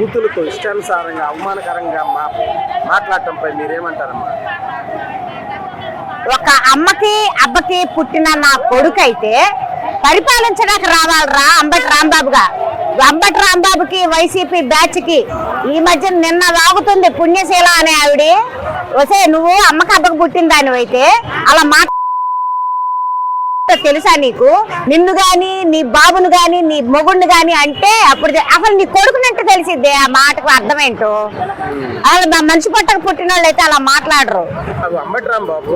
యూతులకు ఇష్టానుసారంగా అవమానకరంగా మా మాట్లాడటంపై మీరేమంటారమ్మా? ఒక అమ్మకి అబ్బకి పుట్టిన నా కొడుకైతే పరిపాలించడానికి రావాలరా అంబటి రాంబాబుగా. అంబటి రాంబాబుకి వైసీపీ బ్యాచ్కి ఈ మధ్య నిన్న వాగుతుంది పుణ్యశీల అనే ఆవిడ. వసే నువ్వు అమ్మకి అబ్బకి పుట్టిన దానివైతే అలా మాట తెలుసా నీకు? నిన్ను గాని నీ బాబును గాని నీ మొగుడిని గాని అంటే అప్పుడు అసలు నీ కొడుకునంటే తెలిసిద్ది ఆ మాటకు అర్థం ఏంటో అసలు మా మనిషి పట్టక పుట్టిన వాళ్ళు అయితే అలా మాట్లాడరు. అవి అంబటి రాంబాబు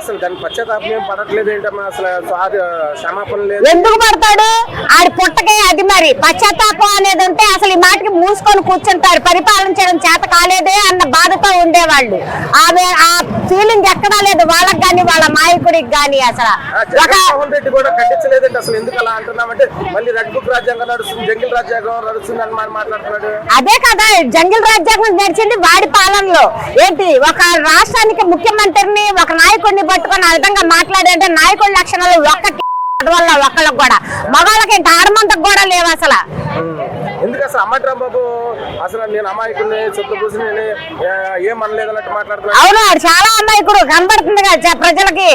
అసలు దాని పశ్చాత్తాపం ఏం పడట్లేదు ఏంటమ్మా? అసలు సారీ క్షమాపణ లేదు. ఎందుకు పడతాడు? ఆడి పుట్టకే అది మరి. పశ్చాత్తాపం అనేది ఉంటే అసలు ఈ మాటకి మూసుకొని కూర్చుంటాడు. పరిపాలించడం చేత కాలేదే అన్న బాధతో ఉండేవాళ్ళు. ఆమె ఆ ఫీలింగ్ ఎక్కడా లేదు. వాళ్ళకి గాని వాళ్ళ నాయకుడికి గాని అసలు. జగన్మోహన్ రెడ్డి కూడా ఖండించలేదండి అసలు ఎందుకు అలా అంటున్నామంటే మళ్ళీ రెడ్ బుక్ రాజ్యాంగం నడుస్తుంది జంగిల్ రాజ్యాంగం నడుస్తుంది అని మనం మాట్లాడుతున్నాడు. అదే కదా జంగిల్ రాజ్యాంగం నడిచింది వాడి పాలనలో. ఏంటి ఒక రాష్ట్రానికి ముఖ్యమంత్రిని ఒక నాయకుడిని పట్టుకొని ఆ విధంగా మాట్లాడే నాయకుడి లక్షణాలు ఒక్క వల్ల ఒక్కళ్ళకి కూడా. మగవాళ్ళకి ఏంటి ఆడమంతకు కూడా లేవు అసలు. ఎందుకు అసలు అంబటి రాంబాబు? అసలు నేను అమాయకుడిని సొత్తు పూసి నేను అన్నట్టు మాట్లాడుతున్నాడు అవును ఆడు చాలా అమాయకుడు. కనబడుతుంది కదా ప్రజలకి.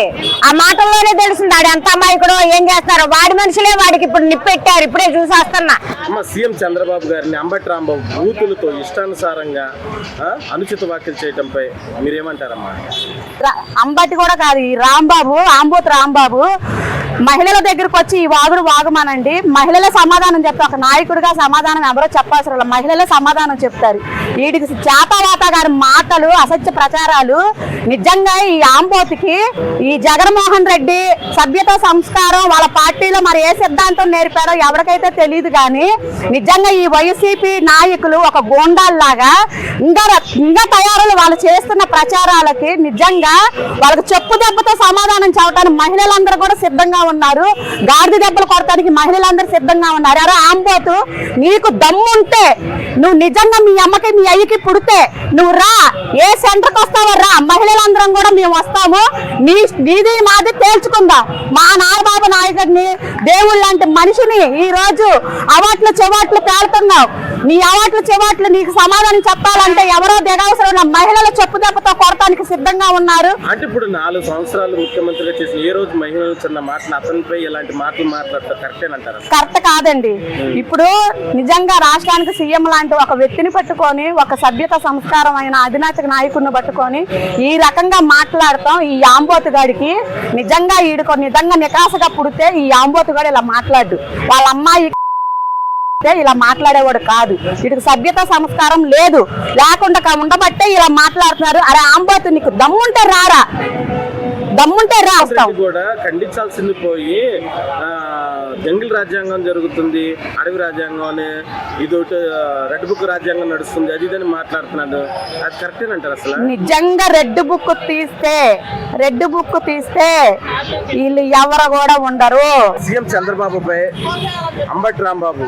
ఆ మాటల్లోనే తెలుస్తుంది ఆడు ఎంత అమాయకుడు ఏం చేస్తారో వాడి మనుషులే వాడికి ఇప్పుడు నిప్పెట్టారు. ఇప్పుడే చూసి వస్తున్నా. అమ్మ సీఎం చంద్రబాబు గారిని అంబటి రాంబాబు బూతులతో ఇష్టానుసారంగా అనుచిత వ్యాఖ్యలు చేయటంపై మీరేమంటారమ్మా? అంబటి కూడా కాదు ఈ రాంబాబు ఆంబోత్ రాంబాబు మహిళల దగ్గరకు వచ్చి ఈ వాగుడు వాగమానండి. మహిళల సమాధానం చెప్తా ఒక నాయకుడిగా సమాధానం ఎవరో చెప్పాల్సిన మహిళల మహిళలే సమాధానం చెప్తారు. వీటికి చేపవాత గారి మాటలు అసత్య ప్రచారాలు నిజంగా ఈ ఆంబోతికి ఈ జగన్మోహన్ రెడ్డి సభ్యత సంస్కారం వాళ్ళ పార్టీలో మరి ఏ సిద్ధాంతం నేర్పారో ఎవరికైతే తెలియదు కానీ నిజంగా ఈ వైసీపీ నాయకులు ఒక గోండాల్లాగా ఇంకా ఇంకా తయారులు వాళ్ళు చేస్తున్న ప్రచారాలకి నిజంగా వాళ్ళకి చెప్పు దెబ్బతో సమాధానం చెప్పడానికి మహిళలందరూ కూడా సిద్ధంగా ఉన్నారు. గాడిద దెబ్బలు కొడటానికి మహిళలందరూ సిద్ధంగా ఉన్నారు. అరే ఆంబోతు నీకు దమ్ముంటే నువ్వు నిజంగా మీ అమ్మకి మీ అయ్యకి పుడితే నువ్వు రా ఏ సెంటర్కి వస్తావో రా. మహిళలందరం కూడా మేము వస్తాము. నీ నీది మాది తేల్చుకుందాం. మా నాగబాబు నాయకుడిని దేవుడు లాంటి మనిషిని ఈ రోజు అవాట్లు చెవాట్లు పేలుతున్నావు. నీ అవాట్లు చెవాట్లు నీకు సమాధానం చెప్పాలంటే ఎవరో దిగవసరం ఉన్న మహిళల చెప్పు దెబ్బతో కొడటానికి సిద్ధంగా ఉన్నారు. అంటే ఇప్పుడు నాలుగు సంవత్సరాలు ముఖ్యమంత్రిగా చేసిన ఏ రోజు మహిళలు చిన్న మాటలు అతనిపై ఇలాంటి మాటలు మాట్లాడతారు కరెక్టేనంటారు కరెక్ట్ కాదండి. ఇప్పుడు నిజంగా రాష్ట్రానికి సీఎం లాంటి ఒక వ్యక్తిని పట్టుకొని ఒక సభ్యత సంస్కారం అయిన అధినాయక నాయకుడిని పట్టుకొని ఈ రకంగా మాట్లాడతాం. ఈ ఆంబోతు గాడికి నిజంగా ఈడుకో నిజంగా నికాసగా పుడితే ఈ ఆంబోతు గాడు ఇలా మాట్లాడు. వాళ్ళ అమ్మాయి ఇలా మాట్లాడేవాడు కాదు. వీటికి సభ్యత సంస్కారం లేదు. లేకుండా ఉండబట్టే ఇలా మాట్లాడుతున్నారు. అరే ఆంబోతు నీకు దమ్ముంటే రారా? దమ్ముంటే కూడా ఖండించాల్సింది పోయి జంగిల్ రాజ్యాంగం జరుగుతుంది అడవి రాజ్యాంగం అని ఇదొకటి రెడ్ బుక్ రాజ్యాంగం నడుస్తుంది అది ఇదని మాట్లాడుతున్నాడు. అది కరెక్టేనంటారు అసలు? నిజంగా రెడ్ బుక్ తీస్తే రెడ్ బుక్ తీస్తే వీళ్ళు ఎవరు కూడా ఉండరు. సీఎం చంద్రబాబుపై అంబటి రాంబాబు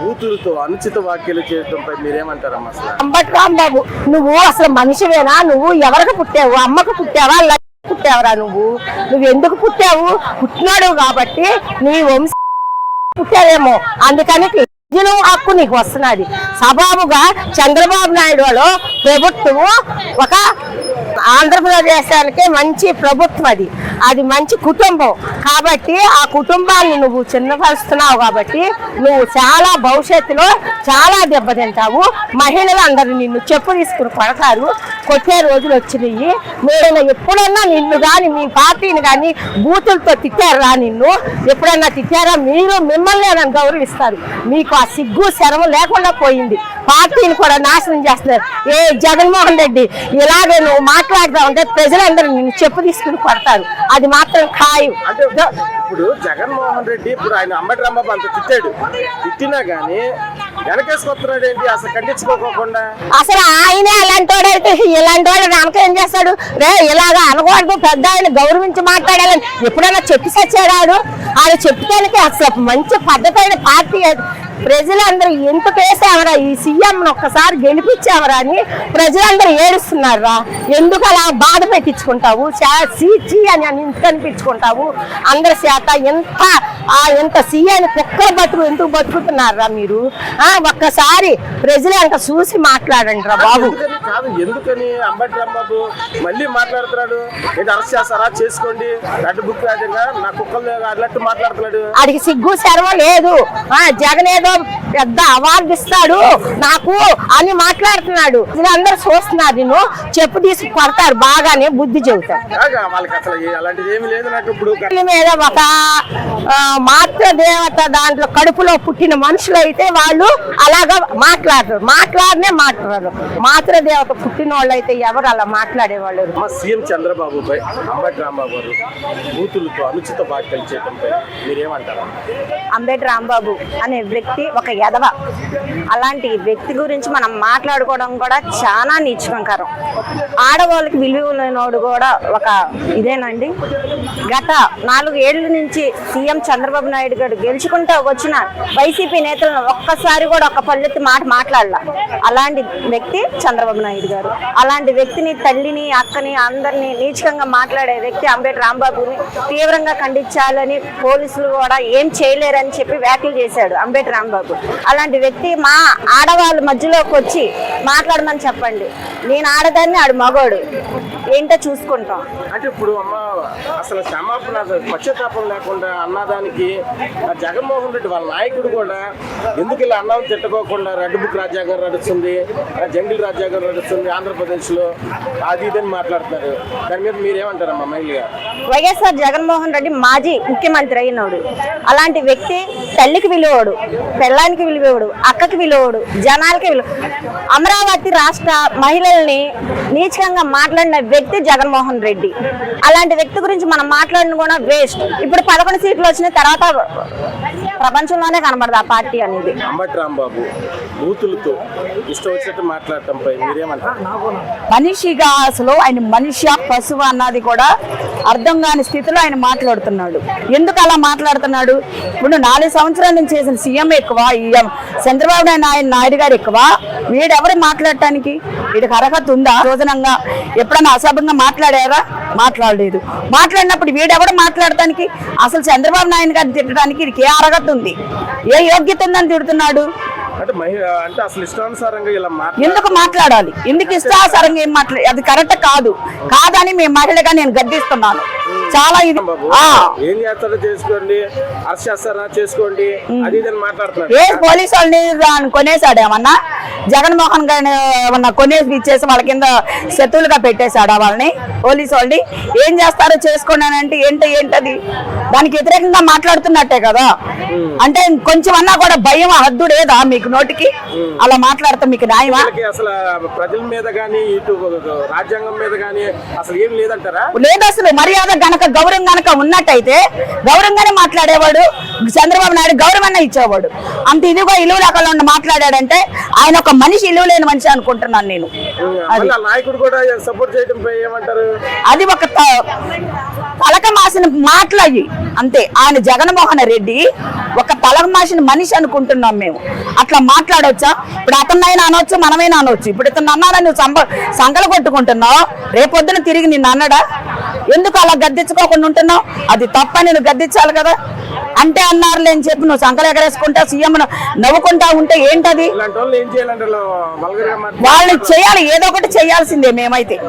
బూతులతో అనుచిత వ్యాఖ్యలు చేయడంపై మీరేమంటారమ్మా అసలు? అంబట్ రాంబాబు నువ్వు అసలు మనిషివేనా? నువ్వు ఎవరికి పుట్టావు? అమ్మకు పుట్టావా? పుట్టావరా నువ్వు? నువ్వు ఎందుకు పుట్టావు? పుట్టినాడు కాబట్టి నీ వంశ పుట్టావేమో. అందుకని విద్యను హక్కు నీకు వస్తున్నది. సబాబుగా చంద్రబాబు నాయుడు వాళ్ళు ప్రభుత్వం ఒక ఆంధ్రప్రదేశానికి మంచి ప్రభుత్వం అది. అది మంచి కుటుంబం. కాబట్టి ఆ కుటుంబాన్ని నువ్వు చిన్నపరుస్తున్నావు కాబట్టి నువ్వు చాలా భవిష్యత్తులో చాలా దెబ్బతింటావు. మహిళలు అందరూ నిన్ను చెప్పు తీసుకుని కొడతారు. కొట్టే రోజులు వచ్చినాయి. నేను ఎప్పుడన్నా నిన్ను కానీ మీ పార్టీని కానీ బూతులతో తిట్టారా నిన్ను? ఎప్పుడన్నా తిట్టారా? మీరు మిమ్మల్ని నన్ను గౌరవిస్తారు. మీకు ఆ సిగ్గు శరమ లేకుండా పోయింది. పార్టీని కూడా నాశనం చేస్తున్నారు. ఏ జగన్మోహన్ రెడ్డి ఇలాగే నువ్వు మాట్లాడుతా ఉంటే ప్రజలందరూ నిన్ను చెప్పు తీసుకుని కొడతారు. అది మాత్రం ఖాయం. అంటే ఇప్పుడు జగన్మోహన్ రెడ్డి ఇప్పుడు ఆయన అంబటి రాంబాబు అంత తిట్టాడు. తిట్టినా గానీ వెనకేసుకొస్తున్నాడు ఏంటి అసలు ఖండించుకోకుండా అసలు ఆయనే అలాంటి వాడైతే ఇలాంటి వాడు వెనక ఏం చేస్తాడు? రే ఇలాగా అనకూడదు పెద్ద ఆయన గౌరవించి మాట్లాడాలని ఎప్పుడైనా చెప్పి సచ్చాడు ఆయన చెప్తానికి అసలు మంచి పద్ధతైన పార్టీ ప్రజలందరూ ఎంత వేసావరా? ఈ సీఎం ఒక్కసారి గెలిపించావరా అని ప్రజలందరూ ఏడుస్తున్నారా? ఎందుకు అలా బాధ పెట్టించుకుంటావు? చా- చీ చీ అని అని ఎందుకు అనిపించుకుంటావు? అందరి చేత ఎంత ఆ ఎంత సీఎం కుక్కలు బతుకు ఎందుకు బతుకుతున్నారా మీరు? ఆ? ఒక్కసారి ప్రజలు అంత చూసి మాట్లాడండి రా బాబు. ఎందుకని కాదు ఎందుకని అంబటి రాంబాబు మళ్ళీ మాట్లాడుతున్నాడు? ఏంటి అరెస్ట్ చేస్తారా? చేసుకోండి. రెడ్ బుక్ నా కుక్కలు అన్నట్టు మాట్లాడుతున్నాడు. ఆడికి సిగ్గు శర్మ లేదు. ఆ జగన్ ఏదో పెద్ద అవార్డు ఇస్తాడు నాకు అని మాట్లాడుతున్నాడు. అందరూ చూస్తున్నారు నేను చెప్పు తీసి కొడతారు బాగానే బుద్ధి చెబుతారు. కాగా వాళ్ళకి అసలు ఏ- అలాంటిది ఏమీ లేదు నాకు ఇప్పుడు. వీళ్ళ మీద ఒక ఆ, మాతృ దేవత దాంట్లో కడుపులో పుట్టిన మనుషులు అయితే వాళ్ళు అలాగా మాట్లాడరు. మాట్లాడనే మాట్లాడరు. మాతృ దేవత పుట్టిన వాళ్ళు అయితే ఎవరు అలా మాట్లాడేవాళ్ళు? సీఎం చంద్రబాబుపై అంబటి రాంబాబు గారు బూతులతో అనుచిత వ్యాఖ్యలు చేయడంపై మీరేమంటారు? అంబేద్కర్ రాంబాబు అనే వ్యక్తి ఒక ఎదవ అలాంటి వ్యక్తి గురించి మనం మాట్లాడుకోవడం కూడా చాలా నీచకంకరం. ఆడవాళ్ళకి విలువ లేనోడు కూడా ఒక ఇదేనండి. గత నాలుగు ఏళ్ళ నుంచి సీఎం చంద్రబాబు నాయుడు గారు గెలుచుకుంటూ వచ్చిన వైసీపీ నేతలను ఒక్కసారి కూడా ఒక పల్లెత్తి మాట మాట్లాడాల. అలాంటి వ్యక్తి చంద్రబాబు నాయుడు గారు. అలాంటి వ్యక్తిని తల్లిని అక్కని అందరినీ నీచకంగా మాట్లాడే వ్యక్తి అంబేద్కర్ రాంబాబుని తీవ్రంగా ఖండించాలని పోలీసులు కూడా ఏం చేయలేరని చెప్పి వ్యాఖ్యలు చేశాడు అంబేద్కర్ రాంబాబు. అలాంటి వ్యక్తి మా ఆడవాళ్ళ మధ్యలోకి వచ్చి మాట్లాడమని చెప్పండి. నేను ఆడదాన్ని ఆడు మగోడు. ఏంటో చూసుకుంటాం. అంటే ఇప్పుడు అమ్మ అసలు క్షమాపణ పశ్చాత్తాపం లేకుండా అన్నదానికి జగన్మోహన్ రెడ్డి వాళ్ళ నాయకుడు కూడా ఎందుకు ఇలా అన్న తిట్టుకోకుండా రెడ్ బుక్ రాజ్యాంగం నడుస్తుంది జంగిల్ రాజ్యాంగం నడుస్తుంది ఆంధ్రప్రదేశ్లో. అది ఇదని మాట్లాడుతున్నారు. దాని మీద మీరేమంటారమ్మా మైలిగా వైఎస్ఆర్ జగన్మోహన్ రెడ్డి మాజీ ముఖ్యమంత్రి అయినోడు. అలాంటి వ్యక్తి తల్లికి విలువడు పెళ్ళానికి విలువడు అక్కకి విలువడు జనాలకి విలువ అమరావతి రాష్ట్ర మహిళల్ని నీచకంగా మాట్లాడిన వ్యక్తి జగన్మోహన్ రెడ్డి. అలాంటి వ్యక్తి గురించి మనం మాట్లాడిన కూడా వేస్ట్. ఇప్పుడు పదకొండు సీట్లు వచ్చిన తర్వాత ప్రపంచంలోనే కనబడదు ఆ పార్టీ అనేది. రాంబాబు బూతులతో ఇష్టం వచ్చినట్టు మాట్లాడటంపై మీరేమంటారు? మనిషిగా అసలు ఆయన మనిషి పశువు అన్నది కూడా అర్థం కాని స్థితిలో ఆయన మాట్లాడుతున్నాడు. ఎందుకు అలా మాట్లాడుతున్నాడు? ఇప్పుడు నాలుగు సంవత్సరాల నుంచి చేసిన సీఎం ఎక్కువ ఈఎం చంద్రబాబు నాయుడు ఆయన నాయుడు గారు ఎక్కువ. వీడెవరు మాట్లాడటానికి? వీడికి అర్హత ఉందా? రోజనంగా ఎప్పుడైనా అసభ్యంగా మాట్లాడారా? మాట్లాడలేదు. మాట్లాడినప్పుడు వీడెవడు మాట్లాడటానికి? అసలు చంద్రబాబు నాయుడు గారిని తిట్టడానికి వీడికి ఏ అర్హత ఉంది? ఏ యోగ్యత ఉందని తిడుతున్నాడు? అంటే మహిళ అంటే అసలు ఇష్టానుసారంగా ఇలా ఎందుకు మాట్లాడాలి? ఎందుకు ఇష్టానుసారంగా ఏం మాట్లాడాలి అది కరెక్ట్ కాదు. కాదని మేము మహిళగా నేను గద్దిస్తున్నాను. చాలా ఇది. ఏం చేస్తారో చేసుకోండి అరెస్ట్ చేస్తారా చేసుకోండి అది మాట్లాడుతున్నారు. ఏ పోలీసు వాళ్ళని దాన్ని కొనేసాడు ఏమన్నా? జగన్మోహన్ గారిని ఏమన్నా కొనేసి ఇచ్చేసి వాళ్ళ కింద శత్రువులుగా పెట్టేశాడా వాళ్ళని? పోలీసు వాళ్ళని? ఏం చేస్తారో చేసుకోండి అంటే ఏంటి ఏంటది? దానికి వ్యతిరేకంగా మాట్లాడుతున్నట్టే కదా. అంటే కొంచెం అన్నా కూడా భయం హద్దు లేదా మీకు నోటికి? అలా మాట్లాడితే మీకు న్యాయమా? అసలు ప్రజల మీద కానీ ఇటు రాజ్యాంగం మీద కానీ అసలు ఏం లేదంటారా? లేదు అసలు మర్యాద గనక గౌరవం గనక ఉన్నట్టయితే గౌరవంగానే మాట్లాడేవాడు? చంద్రబాబు నాయుడు గౌరవాన్ని ఇచ్చేవాడు. అంత ఇదిగో ఇలువ రకాల మాట్లాడాడంటే ఆయన ఒక మనిషి ఇలువ లేని మనిషి అనుకుంటున్నాను నేను. అది. ఒక తలక మాసిన మాటలు అవి. అంతే. ఆయన జగన్మోహన్ రెడ్డి ఒక తలక మాసిన మనిషి అనుకుంటున్నాం మేము. అట్లా మాట్లాడవచ్చా ఇప్పుడు అతన్నైనా అనొచ్చు మనమైనా అనొచ్చు. ఇప్పుడు ఇతను అన్నాడా నువ్వు సంబ సంకలు కొట్టుకుంటున్నావు? రేపొద్దున తిరిగి నిన్ను అన్నడా? ఎందుకు అలా గద్దించుకోకుండా ఉంటున్నావు? అది తప్ప నేను గద్దించాలి కదా. అంటే అన్నారులే అని చెప్పి నువ్వు సంకలు ఎగరేసుకుంటా సీఎం నవ్వుకుంటా ఉంటే ఏంటది? వాళ్ళని చేయాలి ఏదో ఒకటి చేయాల్సిందే మేమైతే.